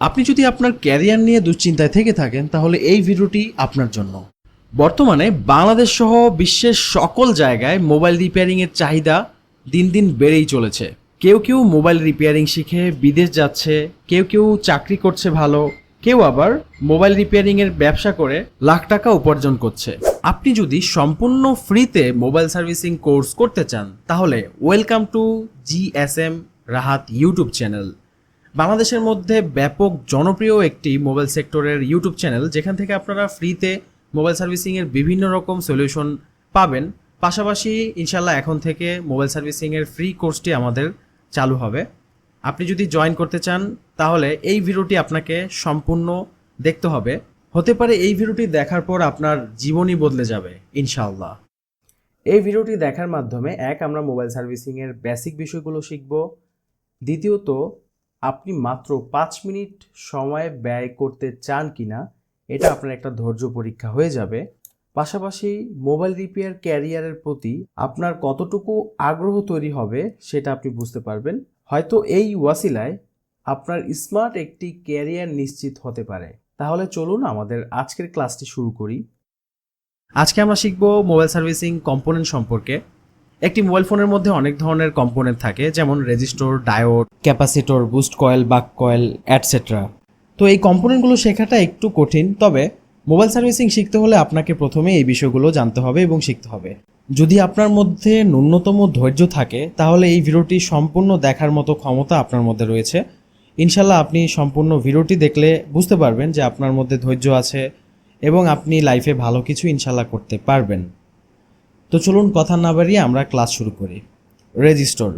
আপনি যদি আপনার ক্যারিয়ার নিয়ে দুশ্চিন্তায় থেকে থাকেন, তাহলে এই ভিডিওটি আপনার জন্য। বর্তমানে বাংলাদেশ সহ বিশ্বের সকল জায়গায় মোবাইল রিপেয়ারিংয়ের চাহিদা দিন দিন বেড়েই চলেছে। কেউ কেউ মোবাইল রিপেয়ারিং শিখে বিদেশ যাচ্ছে, কেউ কেউ চাকরি করছে ভালো, কেউ আবার মোবাইল রিপেয়ারিংয়ের ব্যবসা করে লাখ টাকা উপার্জন করছে। আপনি যদি সম্পূর্ণ ফ্রিতে মোবাইল সার্ভিসিং কোর্স করতে চান, তাহলে welcome to GSM Rahat YouTube channel. বাংলাদেশের মধ্যে ব্যাপক জনপ্রিয় একটি মোবাইল সেক্টরের ইউটিউব চ্যানেল, যেখান থেকে আপনারা ফ্রিতে মোবাইল সার্ভিসিংয়ের বিভিন্ন রকম সলিউশন পাবেন। পাশাপাশি ইনশাল্লাহ এখন থেকে মোবাইল সার্ভিসিংয়ের ফ্রি কোর্সটি আমাদের চালু হবে। আপনি যদি জয়েন করতে চান, তাহলে এই ভিডিওটি আপনাকে সম্পূর্ণ দেখতে হবে। হতে পারে এই ভিডিওটি দেখার পর আপনার জীবনই বদলে যাবে ইনশাল্লাহ এই ভিডিওটি দেখার মাধ্যমে, এক, আমরা মোবাইল সার্ভিসিংয়ের বেসিক বিষয়গুলো শিখব। দ্বিতীয়ত আপনি মাত্র পাঁচ মিনিট সময় ব্যয় করতে চান কিনা, এটা আপনার একটা ধৈর্য পরীক্ষা হয়ে যাবে। পাশাপাশি মোবাইল রিপেয়ার ক্যারিয়ারের প্রতি আপনার কতটুকু আগ্রহ তৈরি হবে, সেটা আপনি বুঝতে পারবেন। হয়তো এই ওয়াসিলায় আপনার স্মার্ট একটি ক্যারিয়ার নিশ্চিত হতে পারে। তাহলে চলুন আমাদের আজকের ক্লাসটি শুরু করি। আজকে আমরা শিখব মোবাইল সার্ভিসিং কম্পোনেন্ট সম্পর্কে। একটি মোবাইল ফোনের মধ্যে অনেক ধরনের কম্পোনেন্ট থাকে, যেমন resistor diode capacitor boost coil buck coil etcetera তো এই কম্পোনেন্টগুলো শেখাটা একটু কঠিন, তবে মোবাইল সার্ভিসিং শিখতে হলে আপনাকে প্রথমে এই বিষয়গুলো জানতে হবে এবং শিখতে হবে। যদি আপনার মধ্যে ন্যূনতম ধৈর্য থাকে, তাহলে এই ভিডিওটি সম্পূর্ণ দেখার মতো ক্ষমতা আপনার মধ্যে রয়েছে। ইনশাল্লাহ আপনি সম্পূর্ণ ভিডিওটি দেখলে বুঝতে পারবেন যে আপনার মধ্যে ধৈর্য আছে এবং আপনি লাইফে ভালো কিছু ইনশাল্লাহ করতে পারবেন। তো চলুন কথা না বাড়িয়ে আমরা ক্লাস শুরু করি। রেজিস্টর।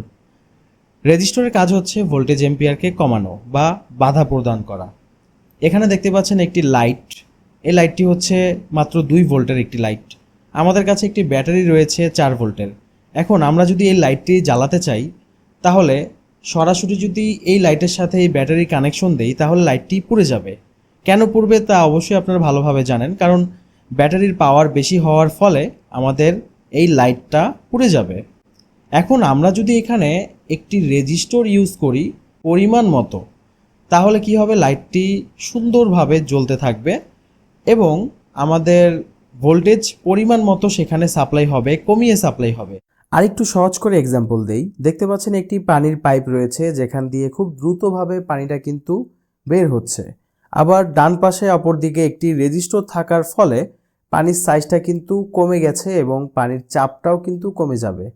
রেজিস্টরের কাজ হচ্ছে ভোল্টেজ এম্পিয়ারকে কমানো বা বাধা প্রদান করা। এখানে দেখতে পাচ্ছেন একটি লাইট। এই লাইটটি হচ্ছে মাত্র দুই ভোল্টের একটি লাইট। আমাদের কাছে একটি ব্যাটারি রয়েছে চার ভোল্টের। এখন আমরা যদি এই লাইটটি জ্বালাতে চাই, তাহলে সরাসরি যদি এই লাইটের সাথে এই ব্যাটারি কানেকশন দেই, তাহলে লাইটটি পুড়ে যাবে। কেন পুড়বে তা অবশ্যই আপনারা ভালোভাবে জানেন, কারণ ব্যাটারির পাওয়ার বেশি হওয়ার ফলে আমাদের এই লাইটটা পুড়ে যাবে। এখন আমরা যদি এখানে একটি রেজিস্টর ইউজ করি পরিমাণ মতো, তাহলে কি হবে? লাইটটি সুন্দরভাবে জ্বলতে থাকবে এবং আমাদের ভোল্টেজ পরিমাণ মতো সেখানে সাপ্লাই হবে, কমিয়ে সাপ্লাই হবে। আরেকটু সহজ করে এক্সাম্পল দেই। দেখতে পাচ্ছেন একটি পানির পাইপ রয়েছে, যেখান দিয়ে খুব দ্রুতভাবে পানিটা কিন্তু বের হচ্ছে। আবার ডান পাশে অপরদিকে একটি রেজিস্টর থাকার ফলে পানির সাইজটা কিন্তু কমে গেছে এবং পানির চাপটাও কিন্তু কমে যাবে।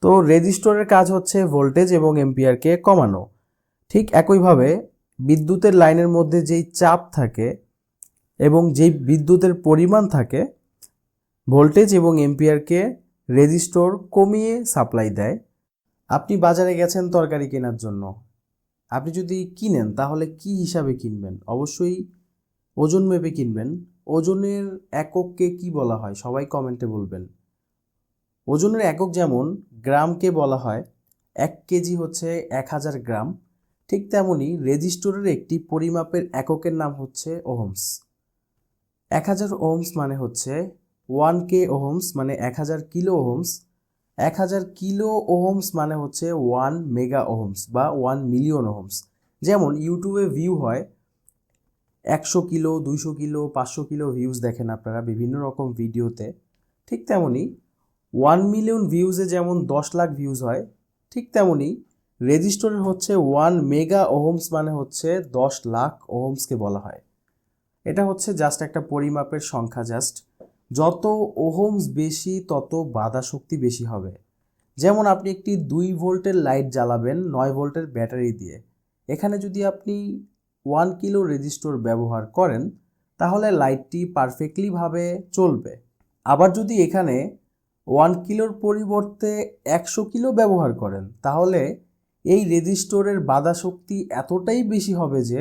তো রেজিস্টরের কাজ হচ্ছে ভোল্টেজ এবং এম্পিয়ারকে কমানো। ঠিক একইভাবে বিদ্যুতের লাইনের মধ্যে যেই চাপ থাকে এবং যেই বিদ্যুতের পরিমাণ থাকে, ভোল্টেজ এবং এম্পিয়ারকে রেজিস্টর কমিয়ে সাপ্লাই দেয়। আপনি বাজারে গেছেন তরকারি কেনার জন্য। আপনি যদি কিনেন, তাহলে কি হিসাবে কিনবেন? অবশ্যই ওজন মেপে কিনবেন। ওজনের একককে কি বলা হয়? সবাই কমেন্টে বলবেন। ওজনের একক যেমন গ্রামকে বলা হয়, এক কেজি হচ্ছে এক হাজার গ্রাম, ঠিক তেমনই রেজিস্টরের একটি পরিমাপের এককের নাম হচ্ছে ওহমস। এক হাজার ওহমস মানে হচ্ছে ওয়ান কে ওহমস মানে এক হাজার কিলো ওহমস, এক হাজার কিলো ওহমস মানে হচ্ছে ওয়ান মেগা ওহমস বা ওয়ান মিলিয়ন ওহমস। যেমন ইউটিউবে ভিউ হয় একশো কিলো, দুইশো কিলো, পাঁচশো কিলো ভিউজ দেখেন আপনারা বিভিন্ন রকম ভিডিওতে ঠিক তেমনই ওয়ান মিলিয়ন ভিউজে যেমন দশ লাখ ভিউজ হয়, ঠিক তেমনই রেজিস্টরের হচ্ছে ওয়ান মেগা ওহমস মানে হচ্ছে দশ লাখ ওহমসকে বলা হয়। এটা হচ্ছে জাস্ট একটা পরিমাপের সংখ্যা জাস্ট যত ওহমস বেশি, তত বাধা শক্তি বেশি হবে। যেমন আপনি একটি দুই ভোল্টের লাইট জ্বালাবেন, নয় ভোল্টের ব্যাটারি দিয়ে। এখানে যদি আপনি ওয়ান কিলো রেজিস্টর ব্যবহার করেন, তাহলে লাইটটি পারফেক্টলিভাবে চলবে। আবার যদি এখানে ওয়ান কিলোর পরিবর্তে একশো কিলো ব্যবহার করেন, তাহলে এই রেজিস্টরের বাধা শক্তি এতটাই বেশি হবে যে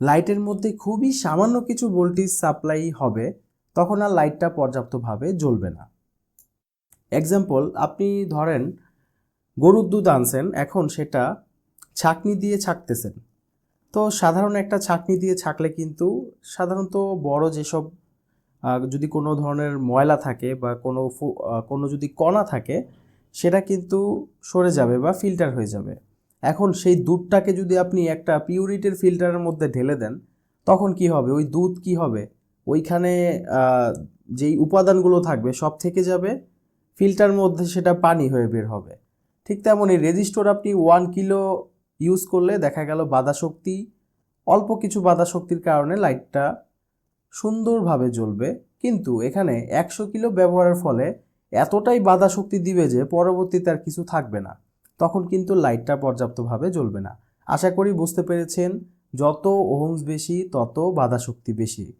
লাইটের মধ্যে খুবই সামান্য কিছু ভোল্টেজ সাপ্লাই হবে, তখন আর লাইটটা পর্যাপ্তভাবে জ্বলবে না। এক্সাম্পল আপনি ধরেন গরুর দুধ আনছেন, এখন সেটা ছাকনি দিয়ে ছাকতেছেন। তো সাধারণ একটা ছাকনি দিয়ে ছাঁকলে কিন্তু সাধারণত বড় যেসব যদি কোনো ধরনের ময়লা থাকে বা কোনো কোনো যদি কণা থাকে, সেটা কিন্তু সরে যাবে বা ফিল্টার হয়ে যাবে। এখন সেই দুধটাকে যদি আপনি একটা পিউরিটির ফিল্টারের মধ্যে ঢেলে দেন, তখন কি হবে? ওই দুধ কি হবে? ওইখানে যেই উপাদানগুলো থাকবে সব থেকে যাবে, ফিল্টার মধ্যে সেটা পানি হয়ে বের হবে। ঠিক তেমনই রেজিস্টোর আপনি ওয়ান কিলো ইউজ করলে দেখা গেল বাধা শক্তি অল্প কিছু বাধা শক্তির কারণে লাইটটা সুন্দরভাবে জ্বলবে। কিন্তু এখানে একশো কিলো ব্যবহারের ফলে এতটাই বাধা শক্তি দিবে যে পরবর্তীতে আর কিছু থাকবে না। তখন কিন্তু লাইটটা পর্যাপ্তভাবে জ্বলবে না। আশা করি বুঝতে পেরেছেন, যত ওহমস বেশি, তত বাধা শক্তি বেশি।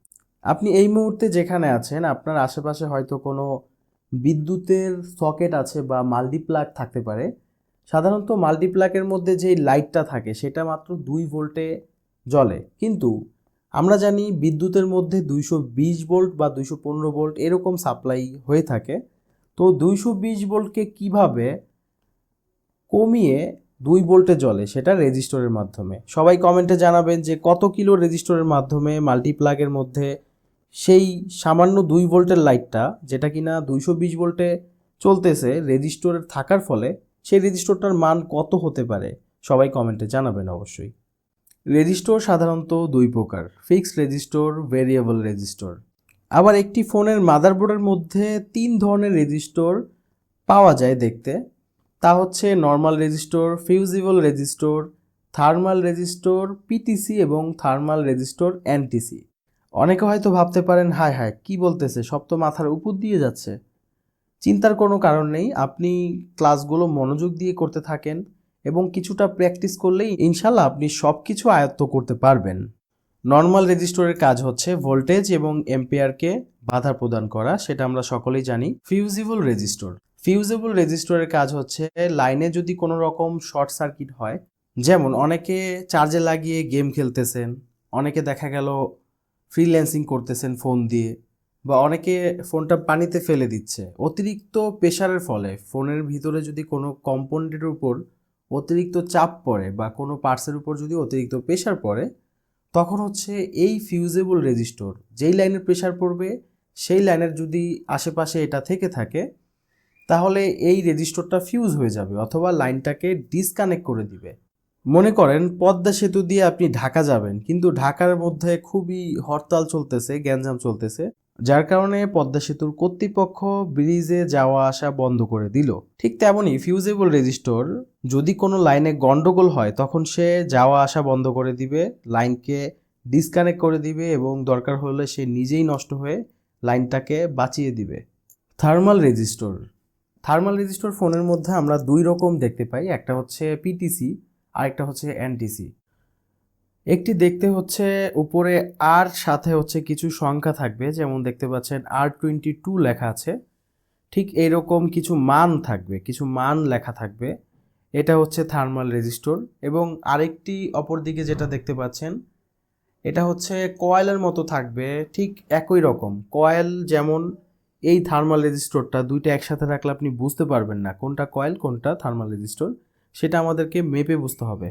আপনি এই মুহূর্তে যেখানে আছেন, আপনার আশেপাশে হয়তো কোনো বিদ্যুতের সকেট আছে বা মাল্টিপ্লাগ থাকতে পারে। সাধারণত মাল্টিপ্লাগের মধ্যে যেই লাইটটা থাকে, সেটা মাত্র দুই ভোল্টে জ্বলে। কিন্তু আমরা জানি বিদ্যুতের মধ্যে দুইশো বিশ ভোল্ট বা দুইশো পনেরো ভোল্ট এরকম সাপ্লাই হয়ে থাকে। তো দুইশো বিশ ভোল্টকে কীভাবে কমিয়ে দুই ভোল্টে জ্বলে, সেটা রেজিস্টরের মাধ্যমে। সবাই কমেন্টে জানাবেন যে কত কিলো রেজিস্টরের মাধ্যমে মাল্টিপ্লাগের মধ্যে সেই সামান্য দুই ভোল্টের লাইটটা, যেটা কিনা দুইশো বিশ ভোল্টে চলতেছে, রেজিস্টরের থাকার ফলে সেই রেজিস্টরটার মান কত হতে পারে? সবাই কমেন্টে জানাবেন অবশ্যই। রেজিস্টর সাধারণত দুই প্রকার ফিক্সড রেজিস্টর ভেরিয়েবল রেজিস্টর আবার একটি ফোনের মাদারবোর্ডের মধ্যে তিন ধরনের রেজিস্টর পাওয়া যায় দেখতে। তা হচ্ছে normal resistor fusible resistor thermal resistor PTC এবং থার্মাল রেজিস্টর এনটিসি অনেকে হয়তো ভাবতে পারেন, হায় হায়, কি বলতেছে? সব তো মাথার উপর দিয়ে যাচ্ছে। চিন্তার কোনো কারণ নেই। আপনি ক্লাসগুলো মনোযোগ দিয়ে করতে থাকেন এবং কিছুটা প্র্যাকটিস করলেই ইনশাল্লাহ আপনি সব কিছু আয়ত্ত করতে পারবেন। নর্মাল রেজিস্টরের কাজ হচ্ছে ভোল্টেজ এবং এম্পিয়ারকে বাধা প্রদান করা, সেটা আমরা সকলেই জানি। Fusible resistor. ফিউজেবল রেজিস্টরের কাজ হচ্ছে লাইনে যদি কোনো রকম শর্ট সার্কিট হয়, যেমন অনেকে চার্জে লাগিয়ে গেম খেলতেছেন, অনেকে দেখা গেল ফ্রিল্যান্সিং করতেছেন ফোন দিয়ে বা অনেকে ফোনটা পানিতে ফেলে দিচ্ছে। অতিরিক্ত প্রেশারের ফলে ফোনের ভিতরে যদি কোনো কম্পোনেন্টের উপর অতিরিক্ত চাপ পড়ে বা কোনো পার্টসের উপর যদি অতিরিক্ত প্রেশার পড়ে, তখন হচ্ছে এই ফিউজেবল রেজিস্টর, যেই লাইনের প্রেশার পড়বে, সেই লাইনের যদি আশেপাশে এটা থেকে থাকে, তাহলে এই রেজিস্টরটা ফিউজ হয়ে যাবে অথবা লাইনটাকে ডিসকানেক্ট করে দিবে। মনে করেন, পদ্মা সেতু দিয়ে আপনি ঢাকা যাবেন, কিন্তু ঢাকার মধ্যে খুবই হরতাল চলতেছে, গ্যাঞ্জাম চলতেছে। যার কারণে পদ্মা সেতুর কর্তৃপক্ষ ব্রিজে যাওয়া আসা বন্ধ করে দিল। ঠিক তেমনই ফিউজেবল রেজিস্টর যদি কোনো লাইনে গন্ডগোল হয়, তখন সে যাওয়া আসা বন্ধ করে দিবে, লাইনকে ডিসকানেক্ট করে দিবে এবং দরকার হলে সে নিজেই নষ্ট হয়ে লাইনটাকে বাঁচিয়ে দিবে। থার্মাল রেজিস্টর থার্মাল রেজিস্টর ফোনের মধ্যে আমরা দুই রকম দেখতে পাই, একটা হচ্ছে পিটিসি আর একটা হচ্ছে এনটিসি একটি দেখতে হচ্ছে উপরে আর, সাথে হচ্ছে কিছু সংখ্যা থাকবে। যেমন দেখতে পাচ্ছেন আর টোয়েন্টি টু লেখা আছে। ঠিক এইরকম কিছু মান থাকবে, কিছু মান লেখা থাকবে। এটা হচ্ছে থার্মাল রেজিস্টর এবং আরেকটি অপর দিকে যেটা দেখতে পাচ্ছেন, এটা হচ্ছে কয়েলের মতো থাকবে, ঠিক একই রকম। কয়েল যেমন এই থার্মাল রেজিস্টরটা দুইটা একসাথে রাখলে আপনি বুঝতে পারবেন না কোনটা কয়েল, কোনটা থার্মাল রেজিস্টর সেটা আমাদেরকে মেপে বুঝতে হবে।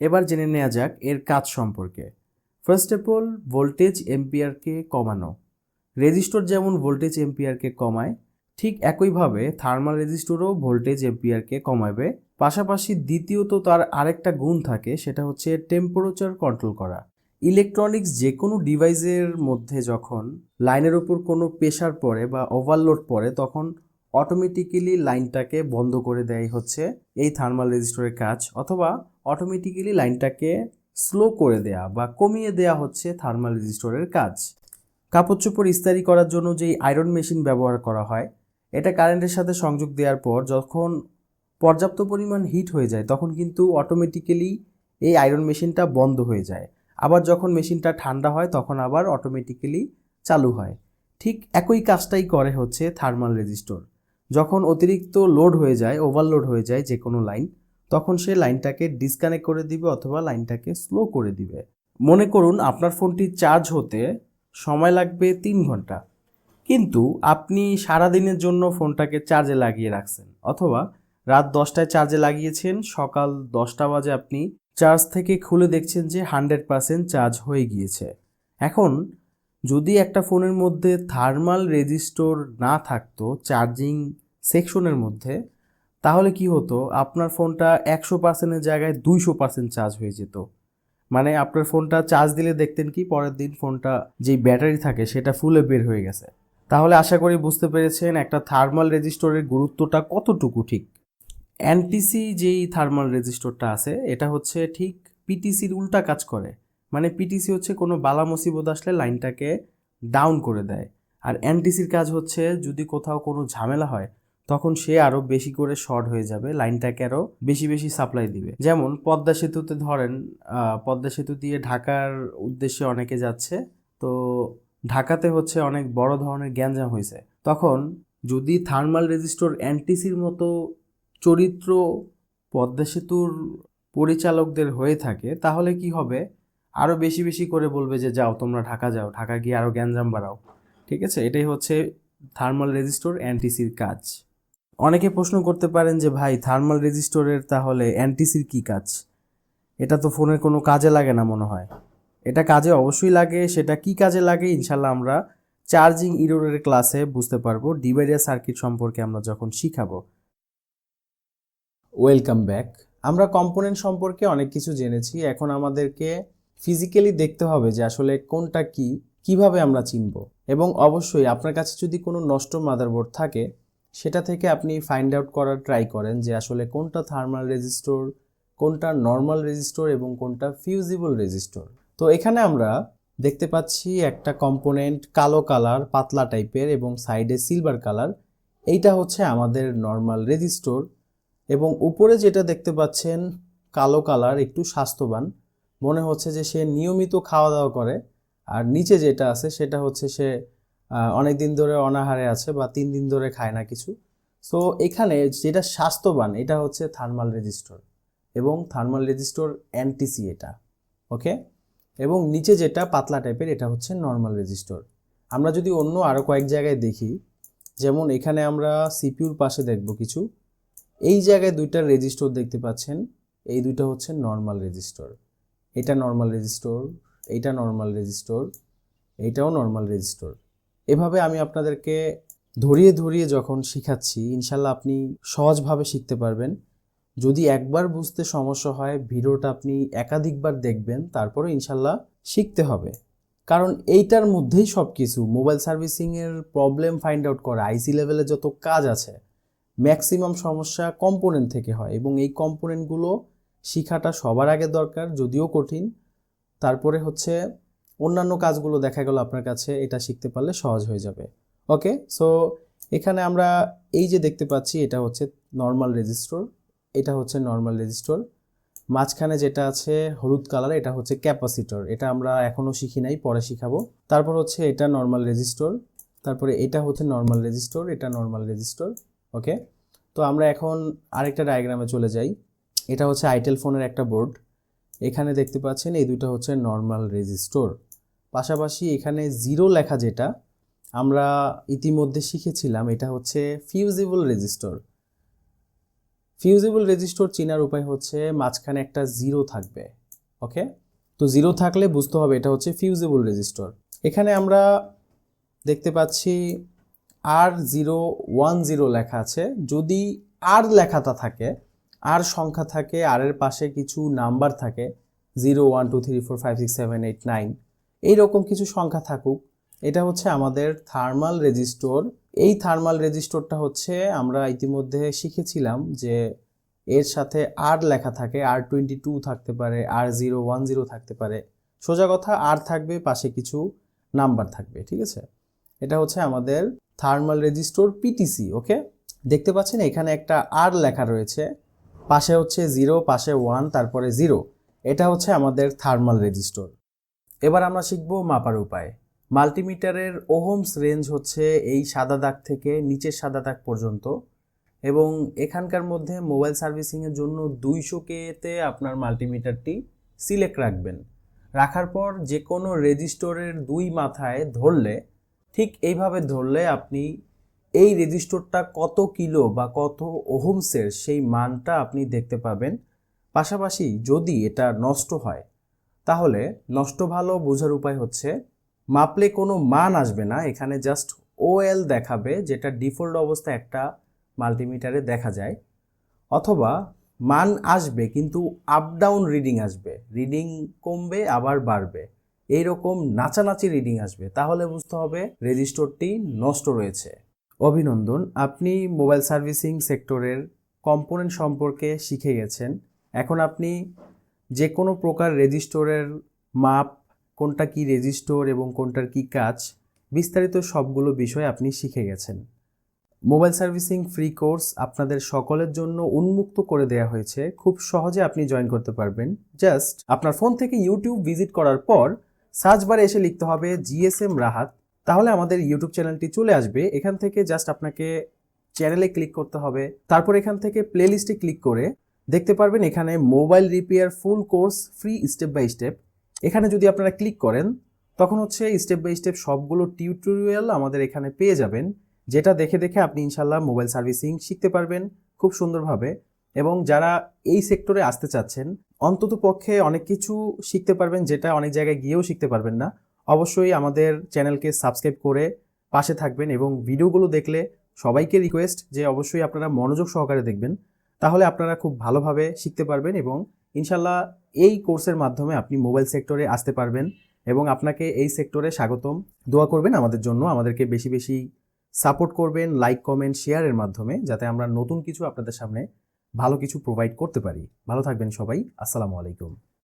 এবার জেনে নেওয়া যাক এর কাজ সম্পর্কে। ফার্স্ট অফ অল ভোল্টেজ এম্পিয়ারকে কমানো। রেজিস্টর যেমন ভোল্টেজ এম্পিয়ারকে কমায়, ঠিক একইভাবে থার্মাল রেজিস্টরও ভোল্টেজ এম্পিয়ারকে কমাবে। পাশাপাশি দ্বিতীয়ত তার আরেকটা গুণ থাকে, সেটা হচ্ছে টেম্পারেচার কন্ট্রোল করা। ইলেকট্রনিক্স যে কোনো ডিভাইসের মধ্যে যখন লাইনের উপর কোনো প্রেশার পড়ে বা ওভারলোড পড়ে, তখন অটোমেটিক্যালি লাইনটাকে বন্ধ করে দেয় হচ্ছে এই থার্মাল রেজিস্টরের কাজ, অথবা অটোমেটিক্যালি লাইনটাকে স্লো করে দেয়া বা কমিয়ে দেয়া হচ্ছে থার্মাল রেজিস্টরের কাজ। কাপড় চোপড় ইস্তারি করার জন্য যেই আয়রন মেশিন ব্যবহার করা হয়, এটা কারেন্টের সাথে সংযোগ দেওয়ার পর যখন পর্যাপ্ত পরিমাণ হিট হয়ে যায়, তখন কিন্তু অটোমেটিক্যালি এই আয়রন মেশিনটা বন্ধ হয়ে যায়। আবার যখন মেশিনটা ঠান্ডা হয়, তখন আবার অটোমেটিক্যালি চালু হয়। ঠিক একই কাজটাই করে হচ্ছে থার্মাল রেজিস্টর যখন অতিরিক্ত লোড হয়ে যায় ওভারলোড হয়ে যায় যে কোনো লাইন তখন সে লাইনটাকে ডিসকানেক্ট করে দিবে অথবা লাইনটাকে স্লো করে দিবে। মনে করুন আপনার ফোনটি চার্জ হতে সময় লাগবে তিন ঘণ্টা। কিন্তু আপনি সারাদিনের জন্য ফোনটাকে চার্জে লাগিয়ে রাখছেন অথবা রাত দশটায় চার্জে লাগিয়েছেন, সকাল দশটা বাজে আপনি চার্জ থেকে খুলে দেখছেন যে হান্ড্রেড পার্সেন্ট চার্জ হয়ে গিয়েছে। এখন যদি একটা ফোনের মধ্যে থার্মাল রেজিস্টর না থাকতো চার্জিং সেকশনের মধ্যে তাহলে কি হতো? আপনার ফোনটা একশো পার্সেন্টের জায়গায় দুইশো পার্সেন্ট চার্জ হয়ে যেত। মানে আপনার ফোনটা চার্জ দিলে দেখতেন কি, পরের দিন ফোনটা যেই ব্যাটারি থাকে সেটা ফুলে বের হয়ে গেছে। তাহলে আশা করি বুঝতে পেরেছেন একটা থার্মাল রেজিস্টরের গুরুত্বটা কতটুকু ঠিক। এনটিসি যেই থার্মাল রেজিস্টরটা আছে, এটা হচ্ছে ঠিক পিটিসির উল্টা কাজ করে। মানে পিটিসি হচ্ছে কোনো বালা মুসিবত আসলে লাইনটাকে ডাউন করে দেয়। আর এনটিসির কাজ হচ্ছে যদি কোথাও কোনো ঝামেলা হয় তখন সে আরও বেশি করে শর্ট হয়ে যাবে লাইনটাকে আরও বেশি বেশি সাপ্লাই দিবে। যেমন পদ্মা সেতুতে ধরেন পদ্মা সেতু দিয়ে ঢাকার উদ্দেশ্যে অনেকে যাচ্ছে, তো ঢাকাতে হচ্ছে অনেক বড় ধরনের গ্যাঞ্জাম হয়েছে। তখন যদি থার্মাল রেজিস্টর এনটিসির মতো চরিত্র পদ্মা সেতুর পরিচালকদের হয়ে থাকে, তাহলে কি হবে? আরও বেশি বেশি করে বলবে যে, যাও, তোমরা ঢাকা যাও, ঢাকা গিয়ে আরও গ্যাঞ্জাম বাড়াও। ঠিক আছে? এটাই হচ্ছে থার্মাল রেজিস্টর এনটিসির কাজ। অনেকে প্রশ্ন করতে পারেন যে, ভাই থার্মাল রেজিস্টরের তাহলে এনটিসির কি কাজ? এটা তো ফোনের কোনো কাজে লাগে না মনে হয়। এটা কাজে অবশ্যই লাগে, সেটা কি কাজে লাগে ইনশাল্লাহ আমরা চার্জিং ইরোরের ক্লাসে বুঝতে পারব। ডিভাইডার সার্কিট সম্পর্কে আমরা যখন শিখাবো। ওয়েলকাম ব্যাক আমরা কম্পোনেন্ট সম্পর্কে অনেক কিছু জেনেছি। এখন আমাদেরকে ফিজিক্যালি দেখতে হবে যে আসলে কোনটা কি, কীভাবে আমরা চিনব। এবং অবশ্যই আপনার কাছে যদি কোনো নষ্ট মাদারবোর্ড থাকে সেটা থেকে আপনি ফাইন্ড আউট করার ট্রাই করেন যে আসলে কোনটা থার্মাল রেজিস্টর কোনটা নর্মাল রেজিস্টর এবং কোনটা ফিউজিবল রেজিস্টর তো এখানে আমরা দেখতে পাচ্ছি একটা কম্পোনেন্ট কালো কালার পাতলা টাইপের এবং সাইডে সিলভার কালার এইটা হচ্ছে আমাদের নর্মাল রেজিস্টর এবং উপরে যেটা দেখতে পাচ্ছেন কালো কালার একটু স্বাস্থ্যবান। মনে হচ্ছে যে সে নিয়মিত খাওয়া দাওয়া করে, আর নিচে যেটা আছে সেটা হচ্ছে সে অনেক দিন ধরে অনাহারে আছে বা তিন দিন ধরে খায় না কিছু। সো এখানে যেটা স্বাস্থ্যবান, এটা হচ্ছে থার্মাল রেজিস্টর এবং থার্মাল রেজিস্টর অ্যান্টিসি এটা, ওকে? এবং নিচে যেটা পাতলা টাইপের এটা হচ্ছে নর্মাল রেজিস্টর। আমরা যদি অন্য আরও কয়েক জায়গায় দেখি, যেমন এখানে আমরা সিপিউর পাশে দেখব কিছু। এই জায়গায় দুইটা রেজিস্টর দেখতে পাচ্ছেন, এই দুইটা হচ্ছে নর্মাল রেজিস্টর। এটা নর্মাল রেজিস্টর, এইটা নর্মাল রেজিস্টর, এইটাও নর্মাল রেজিস্টর। এভাবে আমি আপনাদেরকে ধরিয়ে ধরিয়ে যখন শিখাচ্ছি, ইনশাল্লাহ আপনি সহজভাবে শিখতে পারবেন। যদি একবার বুঝতে সমস্যা হয়, ভিডিওটা আপনি একাধিকবার দেখবেন, তারপরে ইনশাল্লাহ শিখতে হবে। কারণ এইটার মধ্যেই সব কিছু মোবাইল সার্ভিসিংয়ের প্রবলেম ফাইন্ড আউট করা, আইসি লেভেলে যত কাজ আছে, ম্যাক্সিমাম সমস্যা কম্পোনেন্ট থেকে হয় এবং এই কম্পোনেন্টগুলো শেখাটা সবার আগে দরকার, যদিও কঠিন। তারপরে হচ্ছে অন্যান্য কাজগুলো দেখা গেল আপনার কাছে, এটা শিখতে পারলে সহজ হয়ে যাবে। ওকে সো এখানে আমরা এই যে দেখতে পাচ্ছি, এটা হচ্ছে নর্মাল রেজিস্টর এটা হচ্ছে নর্মাল রেজিস্টর মাঝখানে যেটা আছে, হলুদ কালার এটা হচ্ছে ক্যাপাসিটর এটা আমরা এখনও শিখি নাই, পরে শিখাবো। তারপর হচ্ছে এটা নর্মাল রেজিস্টর তারপরে এটা হচ্ছে নর্মাল রেজিস্টর এটা নর্মাল রেজিস্টর ওকে তো আমরা এখন আরেকটা ডায়াগ্রামে চলে যাই। এটা হচ্ছে আইটেল ফোনের একটা বোর্ড এখানে দেখতে পাচ্ছেন, এই দুটো হচ্ছে নর্মাল রেজিস্টর পাশাপাশি এখানে জিরো লেখা যেটা, আমরা ইতিমধ্যে শিখেছিলাম, এটা হচ্ছে ফিউজিবল রেজিস্টর ফিউজিবল রেজিস্টর চেনার উপায় হচ্ছে মাঝখানে একটা জিরো থাকবে ওকে তো জিরো থাকলে বুঝতে হবে এটা হচ্ছে ফিউজিবল রেজিস্টর এখানে আমরা দেখতে পাচ্ছি আর জিরো ওয়ান জিরো লেখা আছে। যদি আর লেখাটা থাকে আর সংখ্যা থাকে আর এর পাশে কিছু নাম্বার থাকে zero one two three four five six seven eight nine এইরকম কিছু সংখ্যা থাকুক, এটা হচ্ছে আমাদের থার্মাল রেজিস্টর এই থার্মাল রেজিস্টরটা হচ্ছে আমরা ইতিমধ্যে শিখেছিলাম যে এর সাথে আর লেখা থাকে আর টোয়েন্টি টু থাকতে পারে আর জিরো ওয়ান জিরো থাকতে পারে। সোজা কথা আর থাকবে, পাশে কিছু নাম্বার থাকবে, ঠিক আছে? এটা হচ্ছে আমাদের থার্মাল রেজিস্টর পিটিসি ওকে দেখতে পাচ্ছেন, এখানে একটা আর লেখা রয়েছে, পাশে হচ্ছে জিরো পাশে ওয়ান তারপরে জিরো এটা হচ্ছে আমাদের থার্মাল রেজিস্টর এবার আমরা শিখব মাপার উপায়। মাল্টিমিটারের ওহোমস রেঞ্জ হচ্ছে এই সাদা দাগ থেকে নিচের সাদা দাগ পর্যন্ত এবং এখানকার মধ্যে মোবাইল সার্ভিসিংয়ের জন্য দুইশো কেতে আপনার মাল্টিমিটারটি সিলেক্ট রাখবেন। রাখার পর যে কোনো রেজিস্টরের দুই মাথায় ধরলে, ঠিক এইভাবে ধরলে আপনি এই রেজিস্টরটা কত কিলো বা কত ওহোমসের সেই মানটা আপনি দেখতে পাবেন। পাশাপাশি যদি এটা নষ্ট হয় তাহলে নষ্ট ভালো বোঝার উপায় হচ্ছে মাপলে কোনো মান আসবে না, এখানে জাস্ট ওএল দেখাবে যেটা ডিফল্ট অবস্থা একটা মাল্টিমিটারে দেখা যায়। অথবা মান আসবে কিন্তু আপ ডাউন রিডিং আসবে রিডিং কমবে আবার বাড়বে। এইরকম নাচানাচি রিডিং আসবে, তাহলে বুঝতে হবে রেজিস্টরটি নষ্ট রয়েছে। অভিনন্দন, আপনি মোবাইল সার্ভিসিং সেক্টরের কম্পোনেন্ট সম্পর্কে শিখে গেছেন। এখন আপনি যে কোনো প্রকার রেজিস্টরের মাপ, কোনটা কি রেজিস্টর এবং কোনটার কি কাজ, বিস্তারিত সবগুলো বিষয় আপনি শিখে গেছেন। মোবাইল সার্ভিসিং ফ্রি কোর্স আপনাদের সকলের জন্য উন্মুক্ত করে দেওয়া হয়েছে। খুব সহজে আপনি জয়েন করতে পারবেন। জাস্ট আপনার ফোন থেকে ইউটিউব ভিজিট করার পর সার্চ বারে এসে লিখতে হবে জিএসএম রাহাত। তাহলে আমাদের ইউটিউব চ্যানেলটি চলে আসবে। এখান থেকে জাস্ট আপনাকে চ্যানেলে ক্লিক করতে হবে। তারপর এখান থেকে প্লেলিস্টে ক্লিক করে দেখতে পারবেন এখানে mobile repair full course free step by step এখানে যদি আপনারা ক্লিক করেন, তখন হচ্ছে স্টেপ বাই স্টেপ সবগুলো টিউটোরিয়াল আমাদের এখানে পেয়ে যাবেন, যেটা দেখে দেখে আপনি ইনশাল্লাহ মোবাইল সার্ভিসিং শিখতে পারবেন খুব সুন্দরভাবে। এবং যারা এই সেক্টরে আসতে চাচ্ছেন, অন্তত পক্ষে অনেক কিছু শিখতে পারবেন যেটা অনেক জায়গায় গিয়েও শিখতে পারবেন না। অবশ্যই আমাদের চ্যানেলকে সাবস্ক্রাইব করে পাশে থাকবেন এবং ভিডিওগুলো দেখলে সবাইকে রিকোয়েস্ট যে অবশ্যই আপনারা মনোযোগ সহকারে দেখবেন। তাহলে আপনারা খুব ভালোভাবে শিখতে পারবেন এবং ইনশাল্লাহ এই কোর্সের মাধ্যমে আপনি মোবাইল সেক্টরে আসতে পারবেন এবং আপনাকে এই সেক্টরে স্বাগতম। দোয়া করবেন আমাদের জন্য, আমাদেরকে বেশি বেশি সাপোর্ট করবেন, লাইক, কমেন্ট, শেয়ারের মাধ্যমে যাতে আমরা নতুন কিছু আপনাদের সামনে ভালো কিছু প্রোভাইড করতে পারি। ভালো থাকবেন সবাই, আসসালামু আলাইকুম।